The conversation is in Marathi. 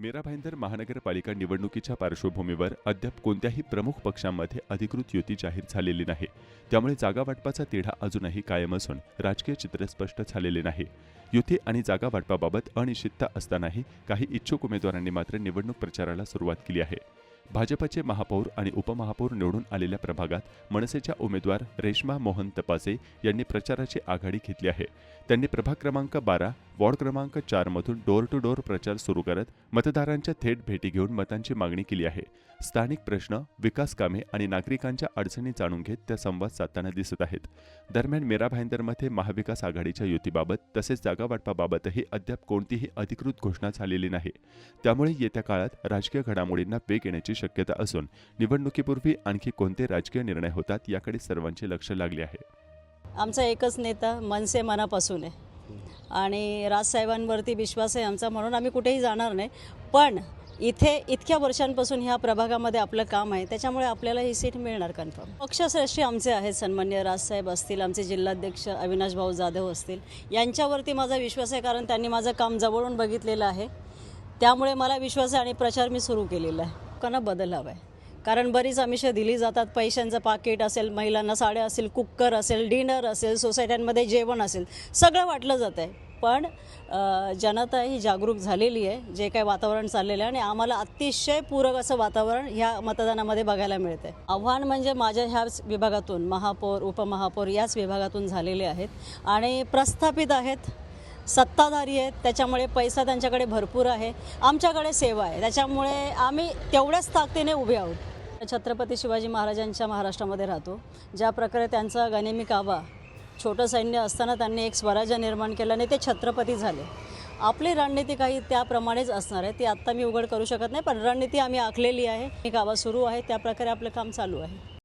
मेरा भाईंदर महानगरपालिका निवडणुकीच्या पार्श्वभूमीवर अद्याप कोणत्याही प्रमुख पक्षांमध्ये अधिकृत युती जाहीर झालेली नाही. त्यामुळे जागा वाटपाचा तिढा अजूनही कायम असून राजकीय चित्र स्पष्ट झालेले नाही. युती आणि जागा वाटपाबाबत अनिश्चितता असतानाही काही इच्छुक उमेदवारांनी मात्र निवडणूक प्रचाराला सुरुवात केली आहे. भाजपचे महापौर आणि उपमहापौर निवडून आलेल्या प्रभागात मनसेच्या उमेदवार रेश्मा मोहन तपासे यांनी प्रचाराची आघाडी घेतली आहे. त्यांनी प्रभाग क्रमांक बारा वॉर्ड क्रमांक चारमधून डोर टू डोर प्रचार सुरू करत मतदारांच्या थेट भेटी घेऊन मतांची मागणी केली आहे. स्थानिक प्रश्न विकास कामे आणि नागरिकांच्या अडचणी जाणून घेत त्या संवाद साधताना दिसत आहेत. दरम्यान मेरा भाईंदरमध्ये महाविकास आघाडीच्या युतीबाबत तसेच जागा वाटपाबाबतही अद्याप कोणतीही अधिकृत घोषणा झालेली नाही. त्यामुळे येत्या काळात राजकीय घडामोडींना वेग येण्याची शक्यता असून निवडणुकीपूर्वी आणखी कोणते राजकीय निर्णय होतात याकडे सर्वांचे लक्ष लागले आहे. आमचा एकच नेता मनसे मनापासून आहे. आणि राजसाहेबांवरती विश्वास आहे आमचा म्हणून आम्ही कुठेही जाणार नाही. पण इथे इतक्या वर्षांपासून ह्या प्रभागामध्ये आपलं काम आहे त्याच्यामुळे आपल्याला ही सीट मिळणार कन्फर्म पक्षश्रेष्ठी आमचे आहेत सन्मान्य राजसाहेब असतील आमचे जिल्हाध्यक्ष अविनाश भाऊ जाधव असतील. यांच्यावरती माझा विश्वास आहे कारण त्यांनी माझं काम जवळून बघितलेलं आहे. त्यामुळे मला विश्वास आहे आणि प्रचार मी सुरू केलेला आहे. लोकांना बदल हवा आहे कारण बरीच आमिषं दिली जातात. पैशांचं पाकिट असेल महिलांना साड्या असेल कुकर असेल डिनर असेल सोसायट्यांमध्ये जेवण असेल सगळं वाटलं जातं आहे पण जनता ही जागरूक झालेली आहे. जे काही वातावरण चाललेलं आहे आणि आम्हाला अतिशय पूरक असं वातावरण ह्या मतदानामध्ये बघायला मिळतं आहे आव्हान म्हणजे माझ्या ह्याच विभागातून महापौर उपमहापौर याच विभागातून झालेले आहेत आणि प्रस्थापित आहेत. सत्ताधारी आहेत. त्याच्यामुळे पैसा त्यांच्याकडे भरपूर आहे. आमच्याकडे सेवा आहे. त्याच्यामुळे आम्ही तेवढ्याच ताकदीने उभे आहोत. छत्रपती शिवाजी महाराजांच्या महाराष्ट्रामध्ये राहतो. ज्या प्रकारे त्यांचा गनिमी काबा छोटं सैन्य असताना त्यांनी एक स्वराज्य निर्माण केलं आणि ते छत्रपती झाले. आपली रणनीती काही त्याप्रमाणेच असणार आहे ती आत्ता मी उघड करू शकत नाही पण रणनीती आम्ही आखलेली आहे. काबा सुरू आहे त्याप्रकारे आपलं काम चालू आहे.